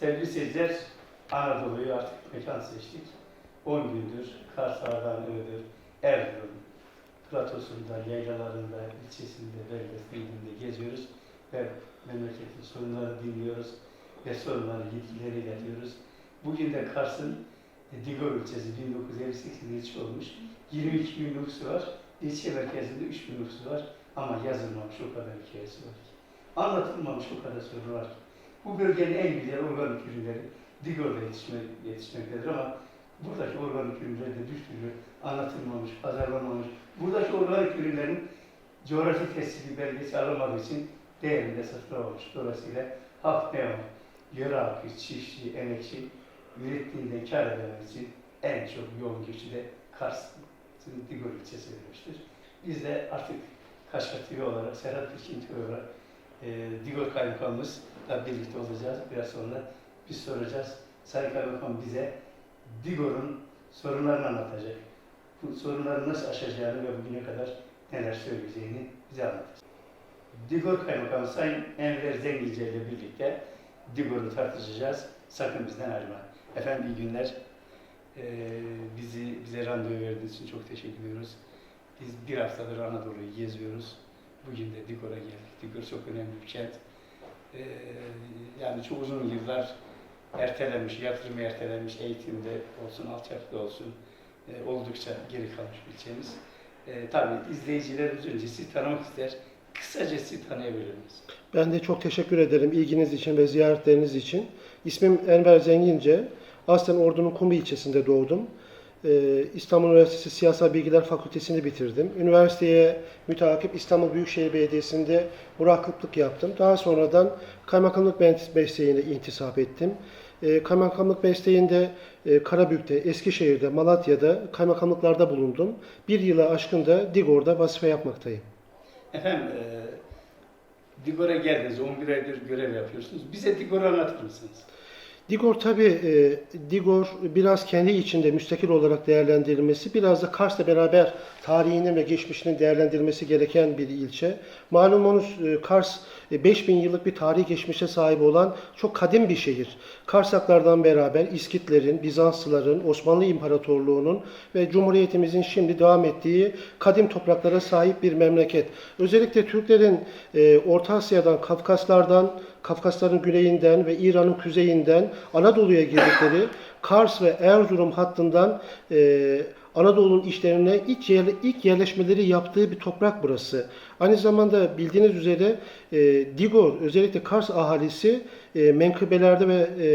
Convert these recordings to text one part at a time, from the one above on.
Sevgili seyirciler, Anadolu'yu artık mekan seçtik. 10 gündür Kars Ardahan Iğdır, Erzurum, platosunda, yaylalarında, ilçesinde, beldesinde, geziyoruz ve memleketin sorunlarını dinliyoruz ve sorunları yetkililere iletiyoruz. Bugün de Kars'ın e, Digor ilçesi 1958 ilçe olmuş. 22 bin nüfusu var. İlçe merkezinde 3 bin nüfusu var. Ama yazılmamış o kadar hikayesi var ki. Anlatılmamış o kadar sorun var ki. Bu bölgenin en güzel organik ürünleri Digor'da yetişme, yetişmektedir ama buradaki organik ürünler de bir türlü anlatılmamış, pazarlanmamış. Buradaki organik ürünlerin coğrafi tescilli belgesi alınmadığı için değerinde satılamamış. Dolayısıyla halk ne var? Yöre halkı, çiftçi, emekçi ürettiğinden kar edemek için en çok yoğun göçü de Kars'ın Digor ilçesi vermiştir. Biz de artık Kaşka TV olarak, Serhat Bilkin TV olarak e, Digor Kaymakamımızla birlikte olacağız. Biraz sonra biz soracağız. Sayın Kaymakam bize Digor'un sorunlarını anlatacak. Bu sorunları nasıl aşacağını ve bugüne kadar neler söyleyeceğini bize anlatacak. Digor Kaymakamı Sayın Enver Zengice ile birlikte Digor'u tartışacağız. Sakın bizden ayrılma. Efendim iyi günler. Ee, bizi bize randevu verdiğiniz için çok teşekkür ediyoruz. Biz bir haftadır Anadolu'yu geziyoruz. Bugün de Digor'a geldik. Digor çok önemli bir kent. Ee, yani çok uzun yıllar ertelenmiş, yatırım ertelenmiş, eğitimde olsun, altyapıda olsun e, oldukça geri kalmış ilçemiz. E, tabii izleyicilerimiz önce sizi tanımak ister. Kısaca sizi tanıyabilir miyiz? Ben de çok teşekkür ederim ilginiz için ve ziyaretleriniz için. İsmim Enver Zengince. Aslen Ordu'nun Kumru ilçesinde doğdum. Ee, İstanbul Üniversitesi Siyasal Bilgiler Fakültesini bitirdim. Üniversiteye müteakip İstanbul Büyükşehir Belediyesi'nde murakiplik yaptım. Daha sonradan kaymakamlık mesleğine intisap ettim. Ee, kaymakamlık mesleğinde e, Karabük'te, Eskişehir'de, Malatya'da kaymakamlıklarda bulundum. Bir yıla aşkın da Digor'da vazife yapmaktayım. Efendim, e, Digor'a geldiniz, 11 aydır görev yapıyorsunuz. Bize Digor'u anlatır mısınız? Digor tabi e, Digor biraz kendi içinde müstakil olarak değerlendirilmesi, biraz da Kars'la beraber tarihinin ve geçmişinin değerlendirilmesi gereken bir ilçe. Malumunuz e, Kars e, 5000 yıllık bir tarih geçmişe sahip olan çok kadim bir şehir. Karsaklardan beraber İskitlerin, Bizanslıların, Osmanlı İmparatorluğu'nun ve Cumhuriyetimizin şimdi devam ettiği kadim topraklara sahip bir memleket. Özellikle Türklerin e, Orta Asya'dan, Kafkaslardan, Kafkasların güneyinden ve İran'ın kuzeyinden Anadolu'ya girdikleri Kars ve Erzurum hattından e, Anadolu'nun işlerine ilk, yer, ilk yerleşmeleri yaptığı bir toprak burası. Aynı zamanda bildiğiniz üzere e, Digor, özellikle Kars ahalisi e, menkıbelerde ve e,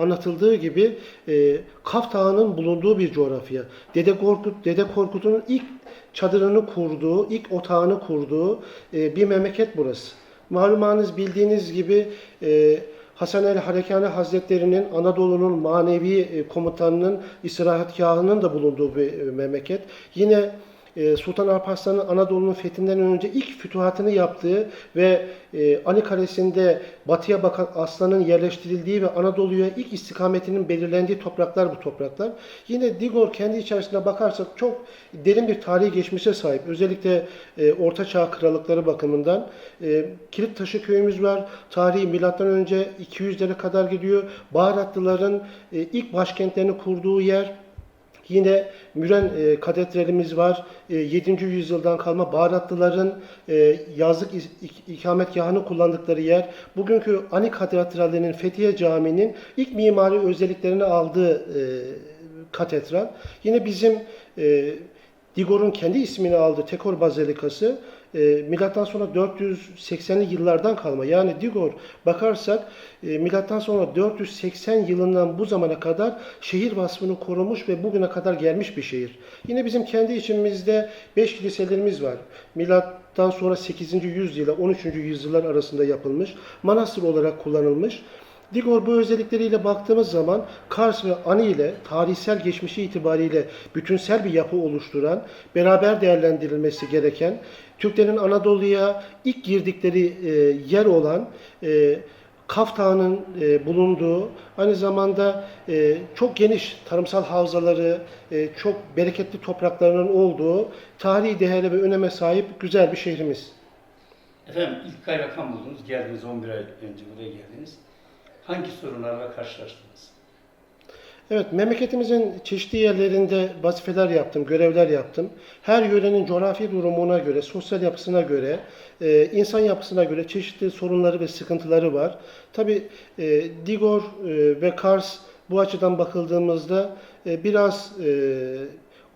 anlatıldığı gibi e, Kaf Dağı'nın bulunduğu bir coğrafya. Dede Korkut, Dede Korkut'un ilk çadırını kurduğu, ilk otağını kurduğu e, bir memleket burası. Malumanız bildiğiniz gibi e, Hasan el Harekani Hazretleri'nin Anadolu'nun manevi e, komutanının istirahatgahının da bulunduğu bir e, memleket. Yine e, Sultan Alparslan'ın Anadolu'nun fethinden önce ilk fütuhatını yaptığı ve e, Ani Kalesi'nde batıya bakan aslanın yerleştirildiği ve Anadolu'ya ilk istikametinin belirlendiği topraklar bu topraklar. Yine Digor kendi içerisine bakarsak çok derin bir tarihi geçmişe sahip. Özellikle e, Orta Çağ krallıkları bakımından. E, Kilitaşı köyümüz var. Tarihi milattan önce 200'lere kadar gidiyor. Baharatlıların ilk başkentlerini kurduğu yer. Yine Müren e, katedralimiz var. E, 7. yüzyıldan kalma Baharatlıların e, yazlık ikametgahını kullandıkları yer. Bugünkü Ani Katedrali'nin Fethiye Camii'nin ilk mimari özelliklerini aldığı e, katedral. Yine bizim e, Digor'un kendi ismini aldığı Tekor Bazilikası e, milattan sonra 480'li yıllardan kalma. Yani Digor bakarsak e, milattan sonra 480 yılından bu zamana kadar şehir vasfını korumuş ve bugüne kadar gelmiş bir şehir. Yine bizim kendi içimizde 5 kiliselerimiz var. Milattan sonra 8. yüzyıla 13. yüzyıllar arasında yapılmış. Manastır olarak kullanılmış. Digor bu özellikleriyle baktığımız zaman Kars ve Ani ile tarihsel geçmişi itibariyle bütünsel bir yapı oluşturan, beraber değerlendirilmesi gereken, Türklerin Anadolu'ya ilk girdikleri e, yer olan e, Kaf Dağı'nın e, bulunduğu, aynı zamanda e, çok geniş tarımsal havzaları, e, çok bereketli topraklarının olduğu tarihi değere ve öneme sahip güzel bir şehrimiz. Efendim ilk kaymakam oldunuz, geldiniz 11 ay önce buraya geldiniz. Hangi sorunlarla karşılaştınız? Evet, memleketimizin çeşitli yerlerinde vazifeler yaptım, görevler yaptım. Her yörenin coğrafi durumuna göre, sosyal yapısına göre, e, insan yapısına göre çeşitli sorunları ve sıkıntıları var. Tabii e, Digor e, ve Kars bu açıdan bakıldığımızda e, biraz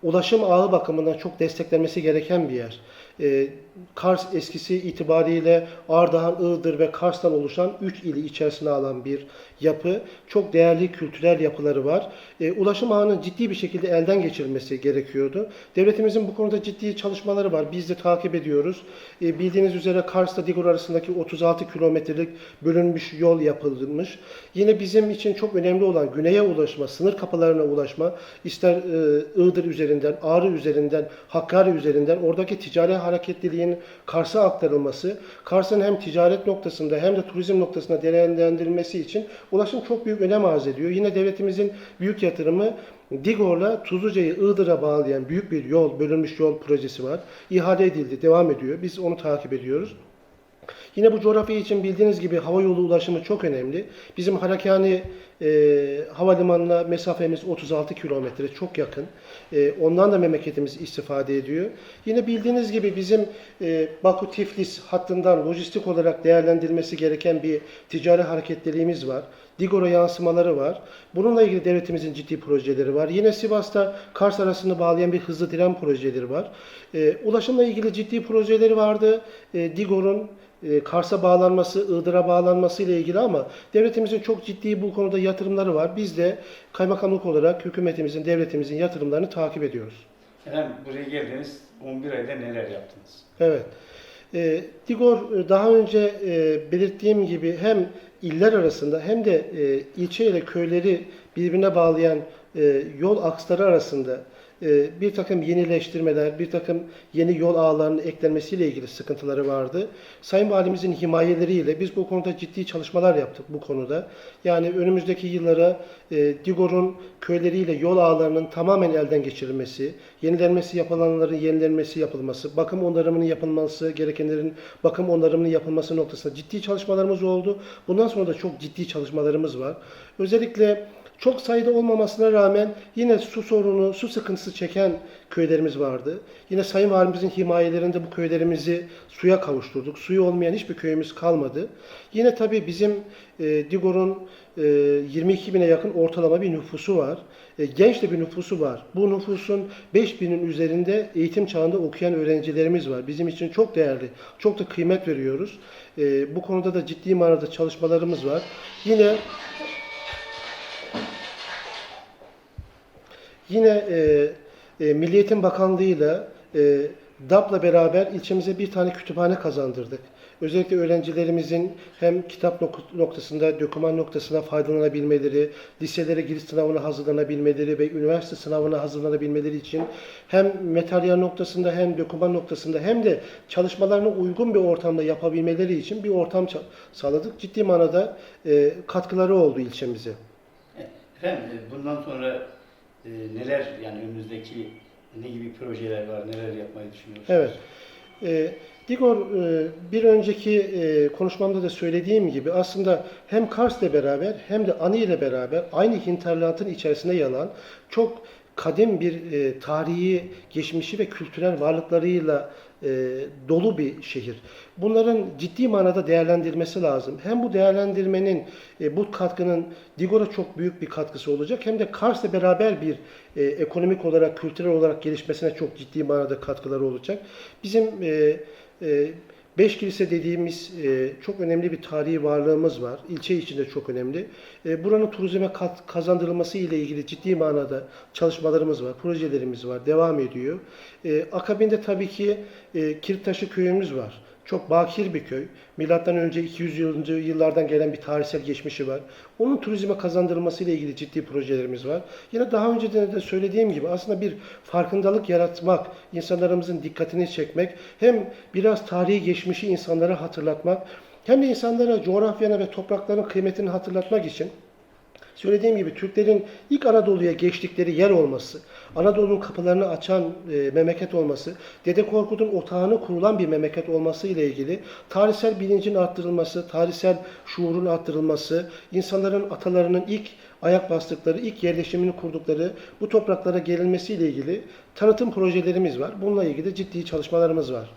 ulaşım ağı bakımından çok desteklenmesi gereken bir yer. E, Kars eskisi itibariyle Ardahan, Iğdır ve Kars'tan oluşan 3 ili içerisine alan bir yapı. Çok değerli kültürel yapıları var. E, ulaşım ağının ciddi bir şekilde elden geçirilmesi gerekiyordu. Devletimizin bu konuda ciddi çalışmaları var. Biz de takip ediyoruz. E, bildiğiniz üzere Kars'ta Digor arasındaki 36 kilometrelik bölünmüş yol yapılmış. Yine bizim için çok önemli olan güneye ulaşma, sınır kapılarına ulaşma, ister e, Iğdır üzerinden, Ağrı üzerinden, Hakkari üzerinden oradaki ticari hareketliliğin Kars'a aktarılması, Kars'ın hem ticaret noktasında hem de turizm noktasında değerlendirilmesi için ulaşım çok büyük önem arz ediyor. Yine devletimizin büyük yatırımı Digor'la Tuzluca'yı Iğdır'a bağlayan büyük bir yol, bölünmüş yol projesi var. İhale edildi, devam ediyor. Biz onu takip ediyoruz. Yine bu coğrafya için bildiğiniz gibi hava yolu ulaşımı çok önemli. Bizim Harakani e, havalimanına mesafemiz 36 kilometre, çok yakın. E, ondan da memleketimiz istifade ediyor. Yine bildiğiniz gibi bizim e, Baku-Tiflis hattından lojistik olarak değerlendirilmesi gereken bir ticari hareketliliğimiz var. Digor'a yansımaları var. Bununla ilgili devletimizin ciddi projeleri var. Yine Sivas'ta Kars arasını bağlayan bir hızlı tren projeleri var. E, ulaşımla ilgili ciddi projeleri vardı. E, Digor'un e, Kars'a bağlanması, Iğdır'a bağlanması ile ilgili ama devletimizin çok ciddi bu konuda yatırımları var. Biz de kaymakamlık olarak hükümetimizin, devletimizin yatırımlarını takip ediyoruz. Efendim buraya geldiniz, 11 ayda neler yaptınız? Evet. E, Digor daha önce e, belirttiğim gibi hem iller arasında hem de e, ilçe ile köyleri birbirine bağlayan e, yol aksları arasında e, bir takım yenileştirmeler, bir takım yeni yol ağlarının eklenmesiyle ilgili sıkıntıları vardı. Sayın Valimizin himayeleriyle biz bu konuda ciddi çalışmalar yaptık bu konuda. Yani önümüzdeki yıllara e, Digor'un köyleriyle yol ağlarının tamamen elden geçirilmesi, yenilenmesi yapılanların yenilenmesi yapılması, bakım onarımının yapılması gerekenlerin bakım onarımının yapılması noktasında ciddi çalışmalarımız oldu. Bundan sonra da çok ciddi çalışmalarımız var. Özellikle çok sayıda olmamasına rağmen yine su sorunu, su sıkıntısı çeken köylerimiz vardı. Yine Sayın Valimizin himayelerinde bu köylerimizi suya kavuşturduk. Suyu olmayan hiçbir köyümüz kalmadı. Yine tabii bizim e, Digor'un e, 22 bine yakın ortalama bir nüfusu var. E, genç de bir nüfusu var. Bu nüfusun 5 binin üzerinde eğitim çağında okuyan öğrencilerimiz var. Bizim için çok değerli, çok da kıymet veriyoruz. E, bu konuda da ciddi manada çalışmalarımız var. Yine Yine e, e, Milli Eğitim Bakanlığı'yla e, DAP'la beraber ilçemize bir tane kütüphane kazandırdık. Özellikle öğrencilerimizin hem kitap nok- noktasında, doküman noktasına faydalanabilmeleri, liselere giriş sınavına hazırlanabilmeleri ve üniversite sınavına hazırlanabilmeleri için hem materyal noktasında hem doküman noktasında hem de çalışmalarına uygun bir ortamda yapabilmeleri için bir ortam sağladık. Ciddi manada e, katkıları oldu ilçemize. Efendim e, bundan sonra e, neler yani önümüzdeki ne gibi projeler var, neler yapmayı düşünüyorsunuz? Evet. E, Digor e, bir önceki e, konuşmamda da söylediğim gibi aslında hem Kars'la beraber hem de Ani ile beraber aynı hinterlandın içerisinde yer alan çok kadim bir e, tarihi, geçmişi ve kültürel varlıklarıyla e, dolu bir şehir. Bunların ciddi manada değerlendirilmesi lazım. Hem bu değerlendirmenin, e, bu katkının Digor'a çok büyük bir katkısı olacak hem de Kars'la beraber bir e, ekonomik olarak, kültürel olarak gelişmesine çok ciddi manada katkıları olacak. Bizim e, e, Beş kilise dediğimiz e, çok önemli bir tarihi varlığımız var. İlçe içinde çok önemli. E, buranın turizme kat, kazandırılması ile ilgili ciddi manada çalışmalarımız var, projelerimiz var, devam ediyor. E, akabinde tabii ki e, Kirtaşı köyümüz var. Çok bakir bir köy. Milattan önce 200 yıl- yıllardan gelen bir tarihsel geçmişi var. Onun turizme kazandırılması ile ilgili ciddi projelerimiz var. Yine daha önce de söylediğim gibi aslında bir farkındalık yaratmak, insanlarımızın dikkatini çekmek, hem biraz tarihi geçmişi insanlara hatırlatmak, hem de insanlara coğrafyanın ve toprakların kıymetini hatırlatmak için Söylediğim gibi Türklerin ilk Anadolu'ya geçtikleri yer olması, Anadolu'nun kapılarını açan e, memleket olması, Dede Korkut'un otağını kurulan bir memleket olması ile ilgili tarihsel bilincin arttırılması, tarihsel şuurun arttırılması, insanların atalarının ilk ayak bastıkları, ilk yerleşimini kurdukları bu topraklara gelinmesiyle ilgili tanıtım projelerimiz var. Bununla ilgili ciddi çalışmalarımız var.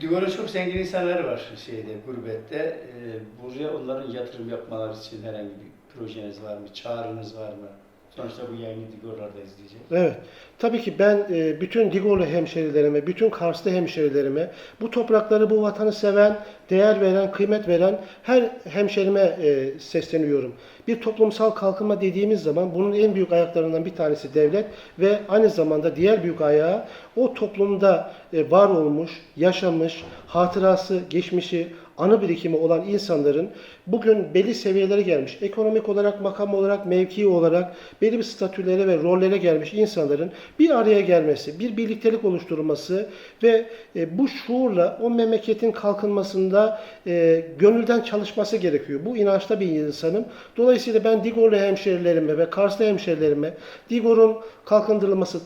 Digor'un çok zengin insanları var şeyde, gurbette. Ee, buraya onların yatırım yapmaları için herhangi bir projeniz var mı? Çağrınız var mı? Sonuçta bu yayını Digor'larda izleyecek. Evet. Tabii ki ben e, bütün Digorlu hemşerilerime, bütün Karslı hemşerilerime, bu toprakları, bu vatanı seven, değer veren, kıymet veren her hemşerime e, sesleniyorum. Bir toplumsal kalkınma dediğimiz zaman bunun en büyük ayaklarından bir tanesi devlet ve aynı zamanda diğer büyük ayağı o toplumda e, var olmuş, yaşamış, hatırası, geçmişi, anı birikimi olan insanların bugün belli seviyelere gelmiş, ekonomik olarak, makam olarak, mevki olarak belli bir statülere ve rollere gelmiş insanların bir araya gelmesi, bir birliktelik oluşturulması ve e, bu şuurla o memleketin kalkınmasında e, gönülden çalışması gerekiyor. Bu inançta bir insanım. Dolayısıyla ben Digorlu hemşerilerime ve Karslı hemşerilerime Digor'un kalkındırılması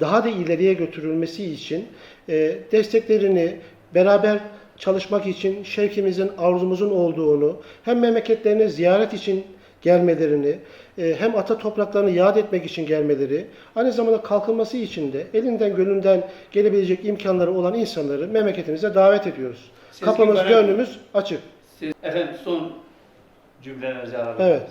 daha da ileriye götürülmesi için e, desteklerini beraber çalışmak için şevkimizin, arzumuzun olduğunu, hem memleketlerine ziyaret için gelmelerini, e, hem ata topraklarını yad etmek için gelmeleri, aynı zamanda kalkınması için de elinden gönlünden gelebilecek imkanları olan insanları memleketimize davet ediyoruz. Sezgin Kapımız, gönlümüz açık. Siz, efendim son cümlelerinizi alabilir Evet.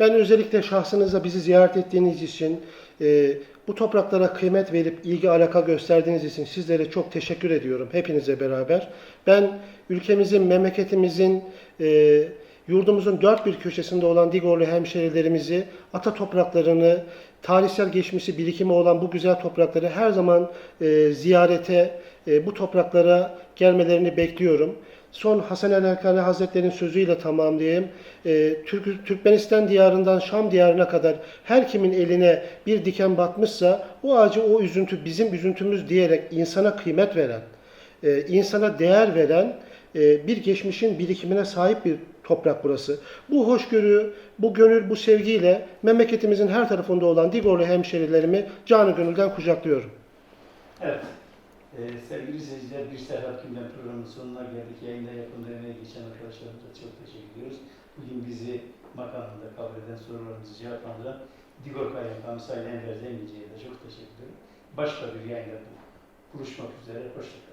Ben özellikle şahsınıza bizi ziyaret ettiğiniz için, e, bu topraklara kıymet verip ilgi alaka gösterdiğiniz için sizlere çok teşekkür ediyorum hepinize beraber. Ben ülkemizin, memleketimizin, e, yurdumuzun dört bir köşesinde olan Digorlu hemşerilerimizi, ata topraklarını, tarihsel geçmişi, birikimi olan bu güzel toprakları her zaman e, ziyarete, e, bu topraklara gelmelerini bekliyorum. Son Hasan el Erkani Hazretleri'nin sözüyle tamamlayayım. Ee, Türk, Türkmenistan diyarından Şam diyarına kadar her kimin eline bir diken batmışsa o acı, o üzüntü bizim üzüntümüz diyerek insana kıymet veren, e, insana değer veren e, bir geçmişin birikimine sahip bir toprak burası. Bu hoşgörü, bu gönül, bu sevgiyle memleketimizin her tarafında olan Digorlu hemşerilerimi canı gönülden kucaklıyorum. Evet. Ee, sevgili izleyiciler, Bir Serhat Gündem programının sonuna geldik. Yayında yapımda emeği geçen arkadaşlarımıza çok teşekkür ediyoruz. Bugün bizi makamında kabul eden sorularımızı cevaplandıran Digor Kaymakam Sayın Enver Zenginci'ye de çok teşekkür ederim. Başka bir yayında buluşmak üzere. Hoşçakalın.